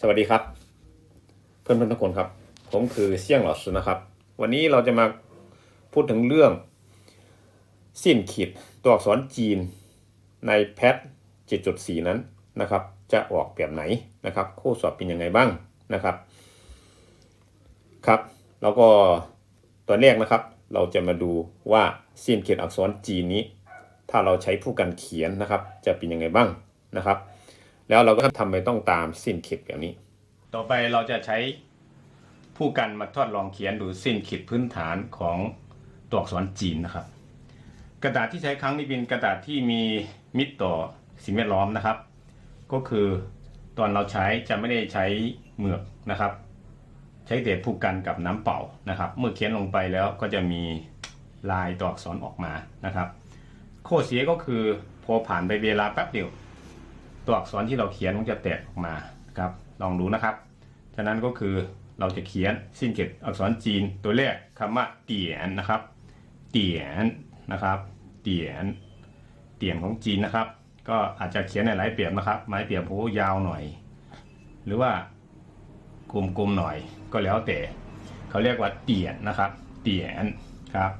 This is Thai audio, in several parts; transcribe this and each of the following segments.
สวัสดีครับ เพื่อนเพื่อนทุกคนครับ ผมคือเสี่ยงหลอดสุนะครับ วันนี้เราจะมาพูดถึงเรื่อง สิ้นขีดตัวอักษรจีนในแพท7.4 นั้นนะครับ จะออกแบบไหนนะครับข้อสอบเป็นยังไงบ้างนะครับ ครับ แล้วก็ตัวแรกนะครับ เราจะมาดูว่าสิ้นขีดอักษรจีนนี้ ถ้าเราใช้ผู้กันเขียนนะครับ จะเป็นยังไงบ้างนะครับ แล้วเราก็ทำไมต้องตามสิ้นขีดแบบนี้ ต่อไปเราจะใช้ผู้กันมาทดลองเขียนดูสิ้นขีดพื้นฐานของตัวอักษรจีนนะครับ กระดาษที่ใช้ครั้งนี้เป็นกระดาษที่มีมิตรต่อสิ่งแวดล้อมนะครับ ก็คือตอนเราใช้จะไม่ได้ใช้เหมือกนะครับ ใช้แต่ผู้กันกับน้ำเปล่านะครับ เมื่อเขียนลงไปแล้วก็จะมีลายตัวอักษรออกมานะครับ ข้อเสียก็คือพอผ่านไปเวลาแป๊บเดียว ตัวอักษรที่เราเขียนมันจะแตกออกมาครับลองดูนะครับ ฉะนั้นก็คือเราจะเขียนสิ้นเขตอักษรจีนตัวแรกคำว่าเตียนนะครับ เตียนนะครับเตียนเตียนของจีนนะครับ ก็อาจจะเขียนในหลายเปียบนะครับไม้เปียบโหยาวหน่อย หรือว่ากลมๆหน่อยก็แล้วแต่เขาเรียกว่าเตียนนะครับ เตียนครับ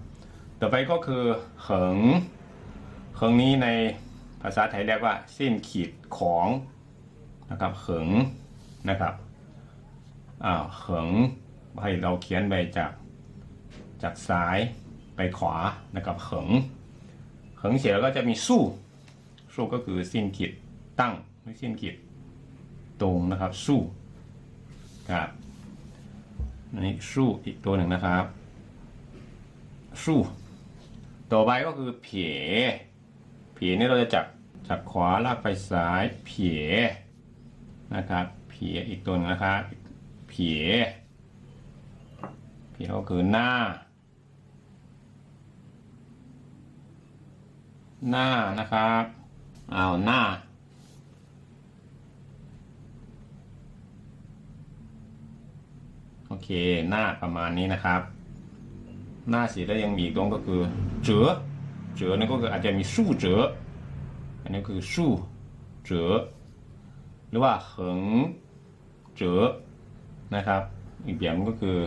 ต่อไปก็คือเหิงเหิงนี้ใน ภาษาไทยเรียกว่าสิ้นขีดของนะครับเหิงนะครับอ่าเหิงให้เราเขียนไปจากจากซ้ายไปขวานะครับเหิงเหิงเสร็จแล้วก็จะมีสู้ สู้ก็คือสิ้นขีดตั้งไม่สิ้นขีดตรงนะครับสู้ครับอันนี้สู้อีกตัวหนึ่งนะครับสู้ต่อไปก็คือเผ ผีนี่เราจะจับจากขวาลากไปซ้ายเผียนะครับเผียอีกตัวนึงนะครับเผียเผียก็คือหน้า หน้านะครับเอาหน้าโอเคหน้าประมาณนี้นะครับ หน้าสีแล้วยังมีอีกตรงก็คือเจ๋อ เจ๋อนั่นก็คืออาจจะมีสู้เจออันนี้คือสู้เจอหรือว่าเหิงเจอนะครับ อีกแบบนึงก็คือ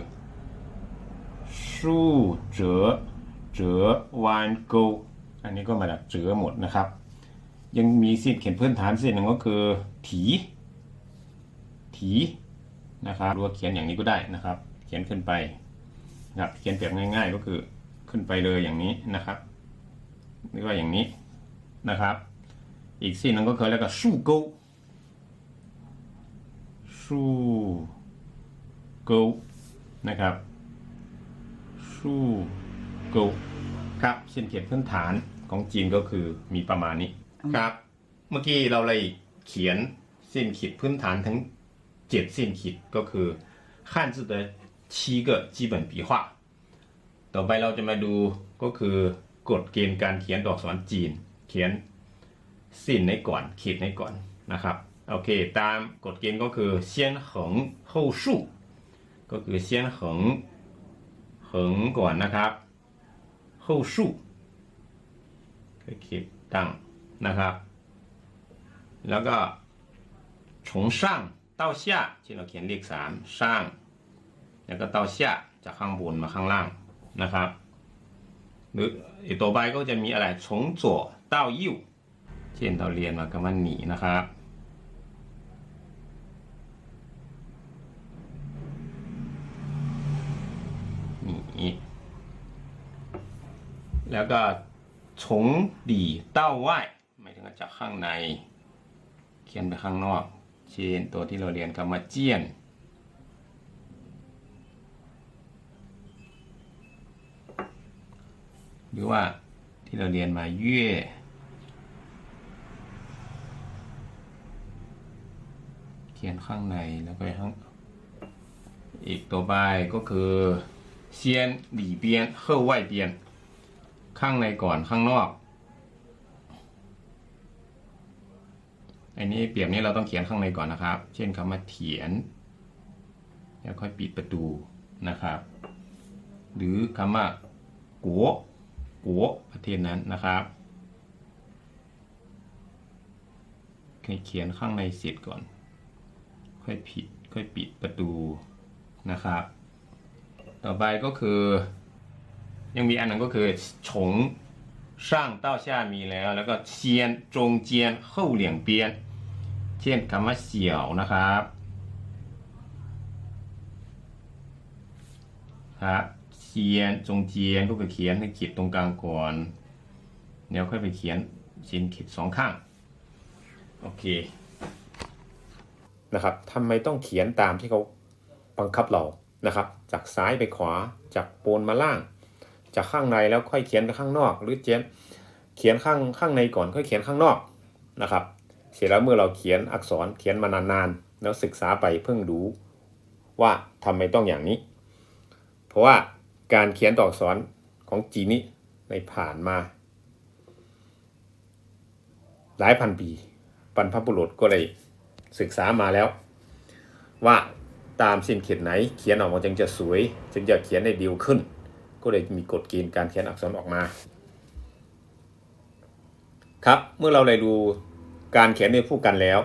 สู้เจอเจอวานโกอันนี้ก็มาจากเจอหมดนะครับ ยังมีสิทธิ์เขียนพื้นฐานสิทธิ์หนึ่งก็คือถีถีนะครับหรือว่าเขียนอย่างนี้ก็ได้นะครับ เขียนขึ้นไปนะครับเขียนแบบง่าย ๆ ก็คือขึ้นไปเลยอย่างนี้นะครับ หรือว่าอย่างนี้นะครับ อีกสิ่งหนึงก็คือแล้วก็สู้โกสู้โกนะครับสู้โกครับเส้นเขียนพื้นฐานของจีนก็คือมีประมาณนี้ครับ เมื่อกี้เราเลยเขียนเส้นขีดพื้นฐานทั้งเจ็ดเส้นขีดก็คือ汉字的七个基本笔画 ต่อไปเราจะมาดูก็คือ กฎเกณฑ์การเขียนตัวอักษรจีน เขียนสิ้นในก่อนขีดในก่อนนะครับโอเค ตามกฎเกณฑ์ก็คือเสียนหงโฮชู่ก็คือเสียนหงหงก่อนนะครับโฮชู่ก็ขีดตั้งนะครับ แล้วก็ชงช่ที่เราเขียนเลขสามช่แล้วก็เต้จากข้างบนมาข้างล่างนะครับ หรือตัวไปก็จะมีอะไรชงจั่วเต้ายิ่วเช่นเราเรียนมากันว่าหนีนะครับหนีแล้วก็从里到外หมายถึงจากข้างในเขียนไปข้างนอก เช่นตัวที่เราเรียนกันมาเจียน หรือว่าที่เราเรียนมาเย่เขียนข้างในแล้วก็ข้างอีกตัวใบก็คือเซียนหลีเปียนเข้าไหวเปียน ข้างในก่อนข้างนอกอันนี้เปรียบนี้เราต้องเขียนข้างในก่อนนะครับ เช่นคำว่าเถียน แล้วค่อยปิดประตูนะครับ หรือคำว่ากัว กัวประเทศนั้นนะครับเขียนข้างในเสร็จก่อน ค่อยผิดค่อยปิดประตูนะครับ ต่อไปก็คือ ยังมีอันนึงก็คือฉงช่างเต้าช่ามีแล้ว แล้วก็เชียนจงเจียนเข้าเหลี่ยงเปียน เช่นคำว่าเสี่ยวนะครับครับ เซียนจงเจียนก็คือเขียนให้ขีดตรงกลางก่อนเดี๋ยวค่อยไปเขียนชิ้นขีดสองข้างโอเคนะครับทำไมต้องเขียนตามที่เขาบังคับเรานะครับ จากซ้ายไปขวาจากบนมาล่าง จากข้างในแล้วค่อยเขียนไปข้างนอก หรือเขียนเขียนข้างข้างในก่อนค่อยเขียนข้างนอกนะครับ เสร็จแล้วเมื่อเราเขียนอักษรเขียนมานานๆแล้วศึกษาไปเพิ่งรู้ว่าทำไมต้องอย่างนี้ เพราะว่า การเขียนตัวอักษรของจีนี้ในผ่านมา หลายพันปีบรรพบุรุษก็เลยศึกษามาแล้ว ว่าตามสิ้นเขียนไหนเขียนออกมาจึงจะสวยจึงจะเขียนได้ดีขึ้น ก็เลยมีกฎเกณฑ์การเขียนอักษรออกมา ครับเมื่อเราได้ดูการเขียนในผู้กันแล้ว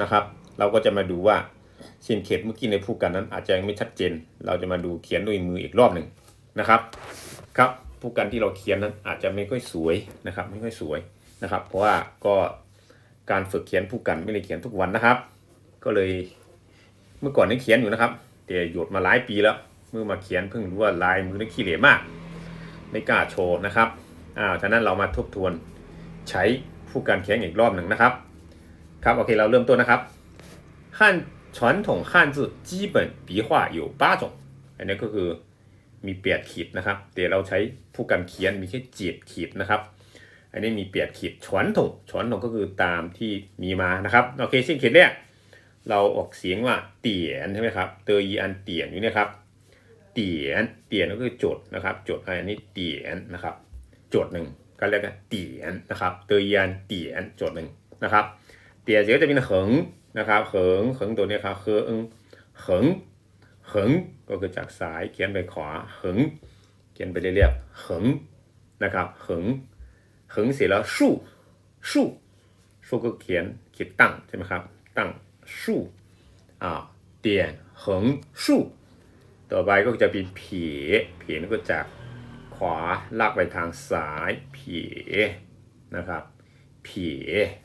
นะครับ เราก็จะมาดูว่าสิ้นเขตเมื่อกี้ในผู้กันนั้นอาจจะยังไม่ชัดเจน เราจะมาดูเขียนด้วยมืออีกรอบหนึ่ง นะครับ ครับผู้กันที่เราเขียนนั้นอาจจะไม่ค่อยสวยนะครับ ไม่ค่อยสวยนะครับ เพราะว่าก็การฝึกเขียนผู้กันไม่ได้เขียนทุกวันนะครับ ก็เลยเมื่อก่อนนี่เขียนอยู่นะครับ แต่หยุดมาหลายปีแล้ว เมื่อมาเขียนเพิ่งรู้ว่าลายมือนี่ขี้เหร่มาก ไม่กล้าโชว์นะครับอ้าวฉะนั้นเรามาทบทวนใช้ผู้การเขียนอีกรอบหนึ่งนะครับ ครับโอเคเราเริ่มต้นนะครับ汉传统汉字基本笔画有八种อันนี้ก็คือ มีเปียดขีดนะครับแต่เราใช้ผู้การเขียนมีแค่จ็ดขีดนะครับ อันนี้มีเปียดขีดฉวนถงฉวนถงก็คือตามที่มีมานะครับโอเคสิ้นขีดแรกเราออกเสียงว่าเตียนใช่ไหมครับเตยีอันเตียนอยู่เนี่ยครับเตียนเตียนก็คือจทย์นะครับจทย์อันนี้เตียนนะครับจทย์หนึ่งก็เรียกว่าเตียนนะครับเตยีอันเตียนจทย์หนึ่งนะครับเตียนเสียงจะเป็นเหิงนะครับเหิงเหิงตัวเนี้ครับเหิงเหิง เหิงก็คือจากซ้ายเขียนไปขวาเหิงเขียนไปเรื่อยๆเหิงนะครับเหิงเหิงเสร็จแล้วสู้สู้สู้ก็เขียนขีดตั้งใช่ไหมครับตั้งสู้อ่าเตียนเหิงสู้ต่อไปก็จะเป็นเผีเผีนี่ก็จากขวาลากไปทางซ้ายเผีนะครับเผี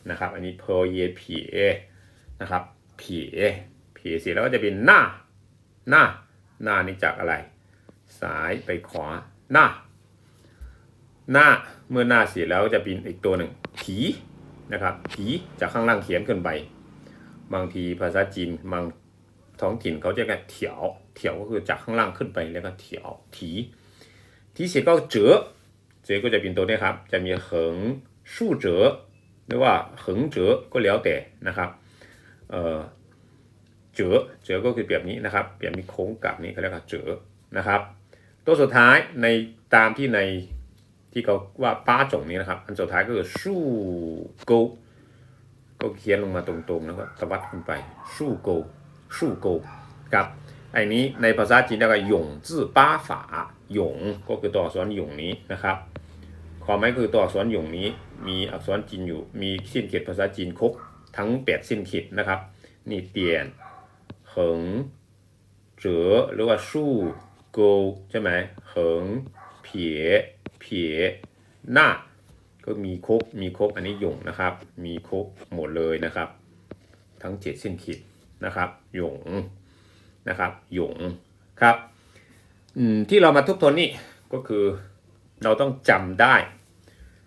นะครับ อันนี้เพอเยเผีนะครับเผีเผีเสร็จแล้วก็จะเป็นหน้า หน้า หน้านี่จากอะไร ซ้ายไปขวา หน้า หน้า เมื่อหน้าเสร็จแล้วจะเป็นอีกตัวหนึ่งผีนะครับผีจากข้างล่างเขียนขึ้นไป บางทีภาษาจีนบางท้องถิ่นเขาจะเรียกันเถียว เถียวก็คือจากข้างล่างขึ้นไปแล้วก็เถียว ถีทีเสร็จก็เจอเจอก็จะเป็นตัวนี้ครับ จะมีเหิงสู้เจอหรือว่าเหิงเจอก็แล้วแต่นะครับ เอ่อ เจอเจอก็คือแบบนี้นะครับ เปลี่ยนมีโค้งกลับนี้เขาเรียกว่าเจอนะครับ ตัวสุดท้ายในตามที่ในที่เขาว่าป้าจงนี้นะครับ อันสุดท้ายก็คือสู้โกก็เขียนลงมาตรงๆแล้วก็ตวัดขึ้นไปสู้โกสู้โกครับไอ้นี้ในภาษาจีนเรียกว่าหยงจื่อป้าฝาหยงก็คือตัวอักษรหยงนี้นะครับความหมายคือตัวอักษรหยงนี้ มีอักษรจีนอยู่มีสิ้นเขียนภาษาจีนครบทั้งแปดสิ้นเขียนนะครับ นี่เตียน เหิงเจ๋อหรือว่าสู้โกใช่ไหมเหิงเผียเผียหน้าก็มีครบมีครบอันนี้หยงนะครับ มีครบหมดเลยนะครับ ทั้งเจ็ดสิ้นขีดนะครับหยงนะครับหยงครับที่เรามาทบทวนนี่ก็คือเราต้องจำได้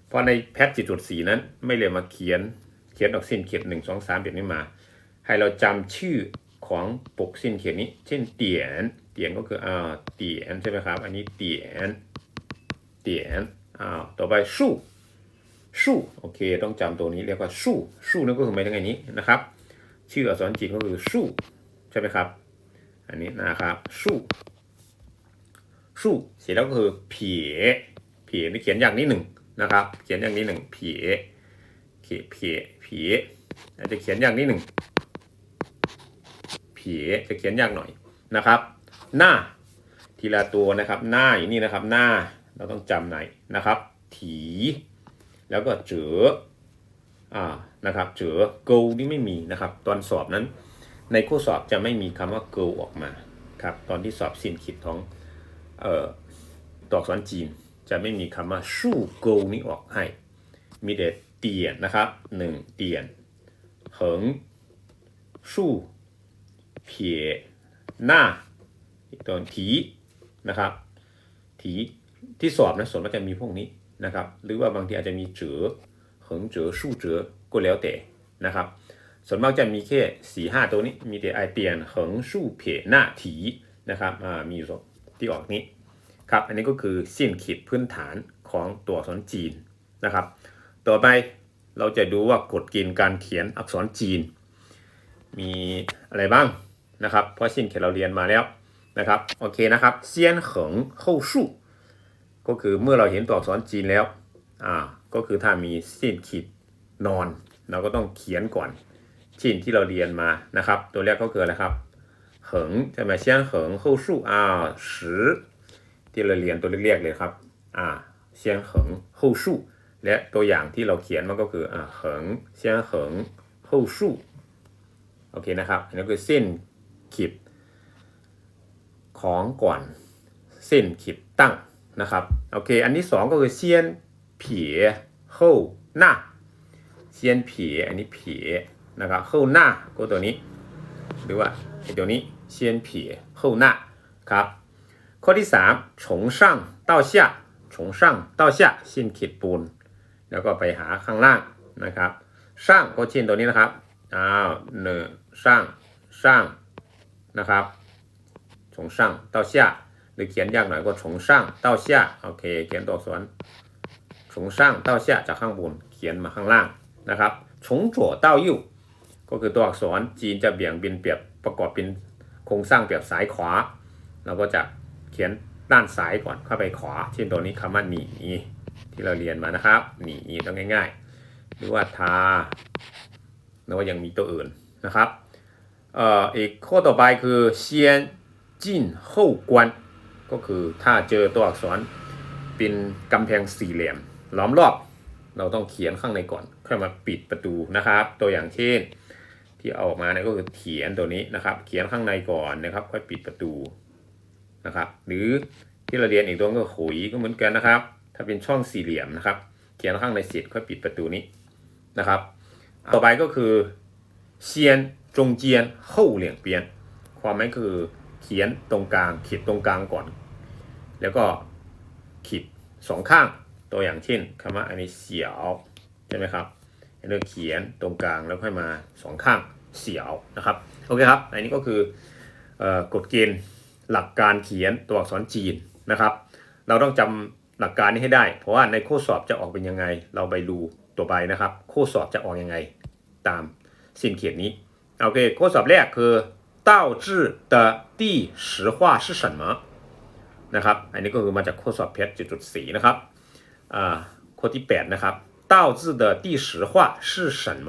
เพราะในแพทจิตจุดสีนั้นไม่เลยมาเขียนเขียนออกเส้นเขียนหนึ่งสองสามแบบนี้มา ให้เราจำชื่อ ของปกสิ้นเขียนนี้ เช่นเตียน เตียนก็คืออ่าเตียนใช่ไหมครับ อันนี้เตียน เตียนอ่าต่อไปสู้สู้โอเค ต้องจำตัวนี้เรียกว่าสู้สู้นั่นก็คือหมายถึงไงนี้นะครับ ชื่ออักษรจีนก็คือสู้ใช่ไหมครับ อันนี้นะครับสู้สู้เสร็จแล้วก็คือเผียเผียนี่เขียนอย่างนี้หนึ่งนะครับ เขียนอย่างนี้หนึ่งเผียเขียเผียเผียอาจจะเขียนอย่างนี้หนึ่ง ผีจะเขียนยากหน่อยนะครับ หน้า ทีละตัวนะครับ หน้าอย่างนี้นะครับ หน้าเราต้องจำไหนนะครับ ถี แล้วก็เจออ่านะครับเจอ go นี่ไม่มีนะครับ ตอนสอบนั้น ในข้อสอบจะไม่มีคำว่า go ออกมาครับตอนที่สอบสิ้นขีดของเอ่อตัวอักษรจีน จะไม่มีคำว่าสู้ go นี้ออกให้ มีแต่เตียนนะครับหนึ่งเตียนเหิงสู้ เพหน้าอีกตัวถีนะครับถีที่สอบนะส่วนมากจะมีพวกนี้นะครับ หรือว่าบางทีอาจจะมีเจอเหิงเจอสู้เจอก็แล้วแต่นะครับ ส่วนมากจะมีแค่สี่ห้าตัวนี้มีแต่ไอเตียนเหิงสู้เพียหน้าถีนะครับอ่ามีอยู่สองที่ออกนี้ครับอันนี้ก็คือสิ้นขีดพื้นฐานของตัวอักษรจีนนะครับ ต่อไปเราจะดูว่ากฎเกณฑ์การเขียนอักษรจีน มีอะไรบ้าง นะครับ เพราะสิ้นเขียนเราเรียนมาแล้วนะครับ โอเคนะครับเซียนเหิงเข้าสู้ก็คือเมื่อเราเห็นตัวอักษรจีนแล้ว อ่า ก็คือถ้ามีสิ้นขีดนอน เราก็ต้องเขียนก่อนชิ้นที่เราเรียนมานะครับ ตัวแรกก็คืออะไรครับเหิงใช่ไหมเซียนเหิงเข้าสู้อ่าสือที่เราเรียนตัวเรียกเลยครับ อ่าเซียนเหิงเข้าสู้และตัวอย่างที่เราเขียนมันก็คืออ่าเหิงเซียนเหิงเข้าสู้โอเคนะครับอันนี้คือเส้น คลิของก่อนเส้นขีดตั้งนะครับโอเค อันนี้สองก็คือเซียนผีเข้าหน้าเซียนผีอันนี้ผีนะครับเข้าหน้าก็ตัวนี้ หรือว่าไอตัวนี้เซียนผีเข้าหน้าครับข้อที่สามชงช่างเาเชี่งช่างเส้นขีดปูน แล้วก็ไปหาข้างล่างนะครับ ช่างก็เช่นตัวนี้นะครับอ้าวหนึ่งช่างช่าง นะครับ从上到下เรื่ยหรือเขียนยากหน่อยก็ชงช่างเต้าเชี่ยโอเค เขียนตัวอักษรชงช่างเต้าเชี่ยจากข้างบนเขียนมาข้างล่างนะครับชงจั่วเต้ายู่ ก็คือตัวอักษรจีนจะเบี่ยงบินเปรียบประกอบเป็นโครงสร้างเปรียบซ้ายขวาเราก็จะเขียนด้านซ้ายก่อนเข้าไปขวาเช่นตัวนี้คำว่าหนีที่เราเรียนมานะครับหนีต้องง่าย ๆ หรือว่าทาแล้วก็ยังมีตัวอื่นนะครับ เอ่ออีกข้อต่อไปคือเซียนจินเฮ้ากวนก็คือถ้าเจอตัวอักษรเป็นกำแพงสี่เหลี่ยมล้อมรอบ เราต้องเขียนข้างในก่อนค่อยมาปิดประตูนะครับ ตัวอย่างเช่น ที่เอาออกมาเนี่ยก็คือเขียนตัวนี้นะครับ เขียนข้างในก่อนนะครับ ค่อยปิดประตูนะครับ หรือที่เราเรียนอีกตัวก็ขุยก็เหมือนกันนะครับ ถ้าเป็นช่องสี่เหลี่ยมนะครับ เขียนข้างในเสร็จค่อยปิดประตูนี้นะครับ ต่อไปก็คือเซียน จงเจียนเฮ้าเหลี่ยงเปียน ความหมายคือเขียนตรงกลางขีดตรงกลางก่อน แล้วก็ขีดสองข้างตัวอย่างเช่นคำว่าอันนี้เสียวใช่ไหมครับให้เราเขียนตรงกลางแล้วค่อยมาสองข้างเสียวนะครับโอเคครับอันนี้ก็คืออกฎเกณฑ์หลักการเขียนตัวอักษรจีนนะครับ เราต้องจำหลักการนี้ให้ได้ เพราะว่าในข้อสอบจะออกเป็นยังไง เราไปดูตัวไปนะครับข้อสอบจะออกยังไงตามสิ้นเขียนนี้ โอเคข้อสอบแรกคือ倒字的第十画是什么นะครับอันนี้ก็คือมาจากข้อสอบเพชรจุดสี่นะครับอ่าข้อที่แปดนะครับ倒字的第十画是什么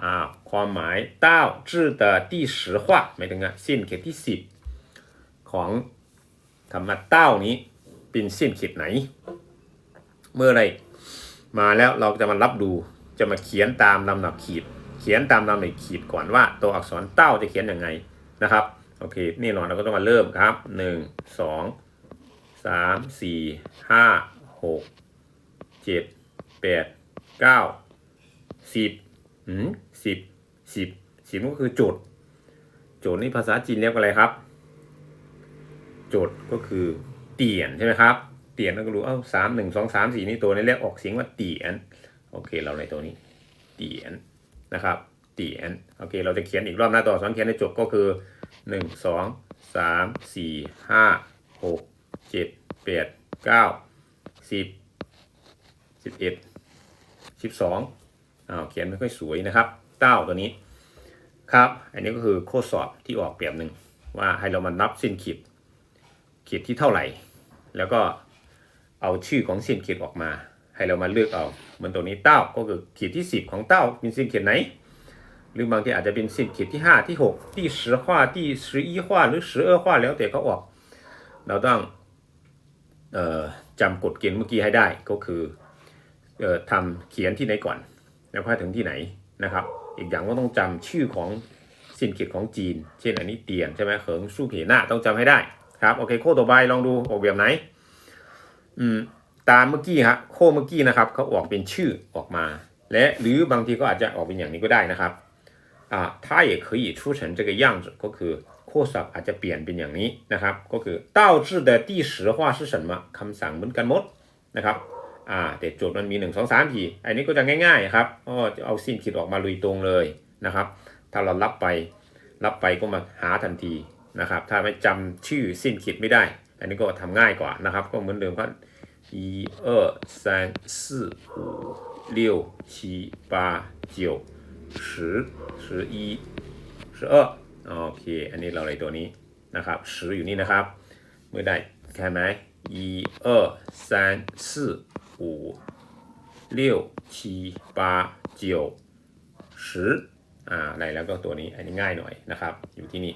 ตอตี้สือว่าความหมายเต้าจื้หมายถึงอะไรสิ่งเขตที่สิบของธรรมะเต้านี้เป็นสิ่งเขตไหน เมื่อไรมาแล้วเราจะมารับดูจะมาเขียนตามลำหนักขีด เขียนตามลำดับขีดก่อนว่าตัวอักษรเต้าจะเขียนยังไงนะครับโอเคนี่หนอนเราก็ต้องมาเริ่มครับหนึ่งสองสามสี่ห้าหกเจ็ดแปดเก้าสิบอืมสิบสิบสิบก็คือโจทย์โจทย์นี่ภาษาจีนเรียกว่าอะไรครับโจทย์ก็คือเตียนใช่ไหมครับเตียนเราก็รู้เอ้าสามหนึ่งสองสามสี่นี่ตัวนี้เรียกออกเสียงว่าเตียน โอเคเราในตัวนี้ เตียน นะครับเตียนโอเค เราจะเขียนอีกรอบหน้าตัวอักษรเขียนในจบก็คือหนึ่งสองสามสี่ห้าหกเจ็ดแปดเก้าสิบสิบเอ็ดสิบสองอ้าวเขียนไม่ค่อยสวยนะครับเต้าตัวนี้ครับ อันนี้ก็คือข้อสอบที่ออกแบบหนึ่งว่าให้เรามานับเส้นขีดขีดที่เท่าไหร่ แล้วก็เอาชื่อของเส้นขีดออกมา ให้เรามาเลือกเอาเหมือนตรงนี้เต้าก็คือขีดที่ 10 ของเต้าเป็นสิ้นเขียนไหน หรือบางทีอาจจะเป็นสิ้นเขียนที่ 5 ที่ 6 ที่สิบข้อที่สิบอีข้อหรือสิบเอ็ดข้อแล้วแต่เขาออก เราต้องจำกฎเกณฑ์เมื่อกี้ให้ได้ก็คือทำเขียนที่ไหนก่อน แล้วค่อยถึงที่ไหนนะครับ อีกอย่างก็ต้องจำชื่อของสิ้นเขียนของจีน เช่นอันนี้เตียนใช่ไหมเขิงสู้เขียนหน้าต้องจำให้ได้ครับโอเคโค้ดตัวใบลองดูออกแบบไหนอืม ตามเมื่อกี้ฮะโค้ดเมื่อกี้นะครับเขาออกเป็นชื่อออกมา และหรือบางทีก็อาจจะออกเป็นอย่างนี้ก็ได้นะครับอ่า它也可以出成这个样子ก็คือโค้ดศัพท์อาจจะเปลี่ยนเป็นอย่างนี้นะครับ ก็คือ倒置的第十话是什么คำสั่งเหมือนกันหมดนะครับอ่าแต่โจทย์มันมี1 2 3ทีอันนี้ก็จะง่ายๆครับก็จะเอาสิ้นขีดออกมาลุยตรงเลยนะครับ ถ้าเรารับไปรับไปก็มาหาทันทีนะครับ ถ้าไม่จำชื่อสิ้นขีดไม่ได้ อันนี้ก็ทำง่ายกว่านะครับ ก็เหมือนเดิมครับ 一二三四五六七八九十十一十二โอเค อันนี้เราเลยตัวนี้นะครับ十อยู่นี่นะครับ เมื่อได้ใช่ไหม一二三四五六七八九十 อ่าได้แล้วก็ตัวนี้อันนี้ง่ายหน่อยนะครับ อยู่ที่นี่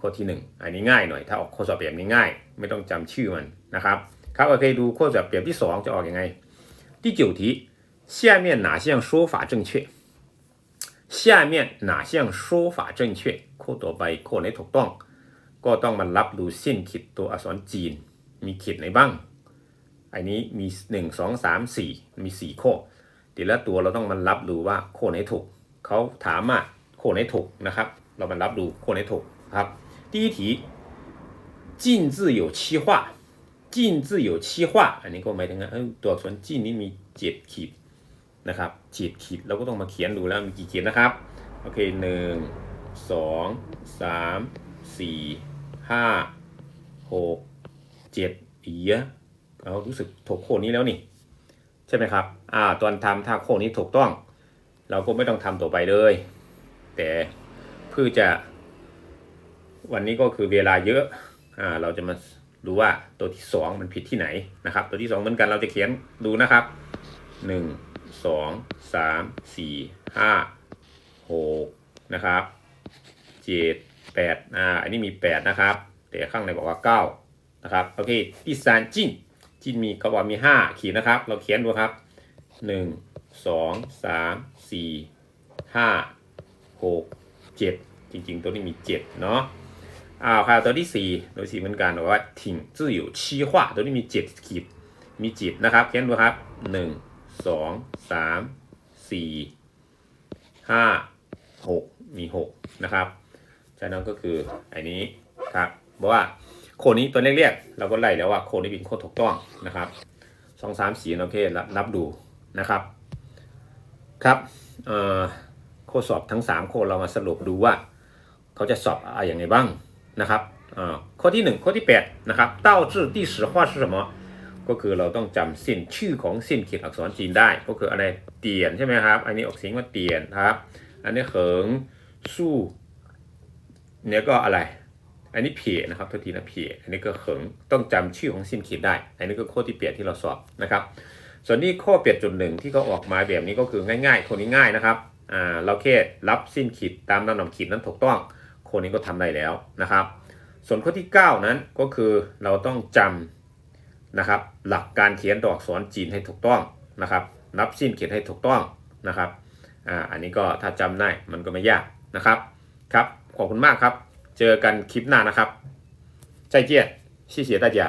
ข้อที่ 1 อันนี้ง่ายหน่อย ถ้าออกข้อสอบแบบนี้ง่าย ไม่ต้องจำชื่อมันนะครับ ครับโอเคดูข้อสอบแบบที่ 2 จะออกยังไง第九题下面哪项说法正确下面哪项说法正确ข้อต่อไปข้อไหนถูกต้อง ก็ต้องมารับดูเส้นขีดตัวอักษรจีน มีขีดไหนบ้าง อันนี้มี 1 2 3 4 มี 4 ข้อแต่ละตัวเราต้องมารับดูว่าข้อไหนถูก เขาถามมาโคนไหนถูกนะครับ เรามารับดูโคนไหนถูกครับ第一题进字有七画 จี有期化อันนี้ก็หมายถึงว่าตัวอักษรจีนนี่มีเจ็ดขีดนะครับเจ็ดขีดเราก็ต้องมาเขียนดูแล้วมีกี่ขีดนะครับ โอเคหนึ่งสองสามสี่ห้าหกเจ็ดเอีเยเรารู้สึกถกโคนนี้แล้วนี่ ใช่ไหมครับ อ่า ตอนทำถ้าโคนนี้ถูกต้อง เราก็ไม่ต้องทำต่อไปเลย แต่เพื่อจะ วันนี้ก็คือเวลาเยอะ อ่า เราจะมา ดูว่าตัวที่สองมันผิดที่ไหนนะครับ ตัวที่สองเหมือนกันเราจะเขียนดูนะครับหนึ่งสองสามสี่ห้าหกนะครับเจ็ดแปดอ่าอันนี้มีแปดนะครับ แต่ข้างในบอกว่าเก้านะครับโอเคที่สามจิ้นจิ้นมีเขาบอกมีห้าขีดนะครับ เราเขียนดูครับหนึ่งสองสามสี่ห้าหกเจ็ดจริง ๆ ตัวนี้มีเจ็ดเนาะ อ้าวค่ะตัวที่สี่ตัวสี่เหมือนกันบอกว่าถิ่งซื่ออยู่ชี้ขวาตัวนี้มีเจ็ดขีดมีจิตนะครับเขียนดูครับหนึ่งสองสามสี่ห้าหกมีหกนะครับฉะนั้นก็คืออันนี้ครับบอกว่าโคนนี้ตัวเรียกๆเราก็ไล่แล้วว่าโคนนี้เป็นโคถูกต้องนะครับสองสามสี่โอเครับดูนะครับครับโคสอบทั้งสามโคเรามาสรุปดูว่า เขาจะสอบอะไรอย่างไรบ้าง นะครับข้อที่ 1 ข้อที่8นะครับเต้าจื่อที่สือข้อคือ什么ก็คือเราต้องจำสิ้นชื่อของสิ้นขียนอักษรจีนได้ ก็คืออะไรเตียนใช่ไหมครับ อันนี้ออกเสียงว่าเตียนครับ อันนี้เขิงสู้เนี่ยก็อะไร อันนี้เพียนะครับทัทีนะเพียอันนี้ก็เขิงต้องจำชื่อของสิ้นขียนได้ อันนี้ก็ข้อที่เปียที่เราสอบนะครับ ส่วนนี้ข้อเปียจุดหนึ่งที่เขาออกมาแบบนี้ก็คือง่ายๆคนนี้ง่ายนะครับอ่าเราแค่รับสิ้นขีดตามลำดับขีดนั้นถูกต้อง คนนี้ก็ทำได้แล้วนะครับ ส่วนข้อที่ 9 นั้นก็คือเราต้องจำนะครับ หลักการเขียนดอกอักษรจีนให้ถูกต้องนะครับ นับสิ้นเขียนให้ถูกต้องนะครับอ่าอันนี้ก็ถ้าจำได้มันก็ไม่ยากนะครับครับขอบคุณมากครับ เจอกันคลิปหน้านะครับใจเจียชี้เสียตาเจีา